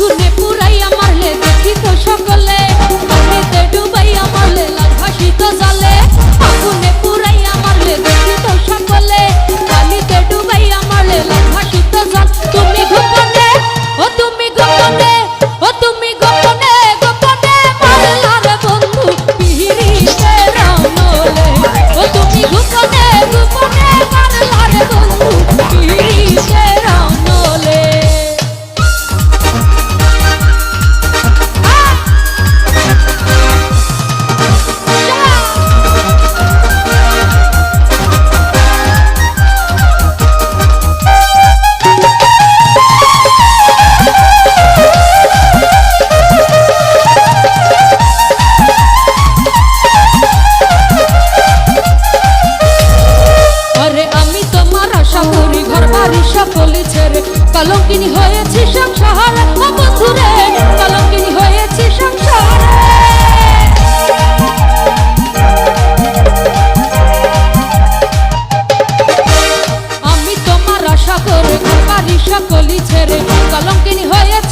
Good knew করে ঘর বাড়ি সকলি ছেড়ে কলঙ্কিনী হয়েছি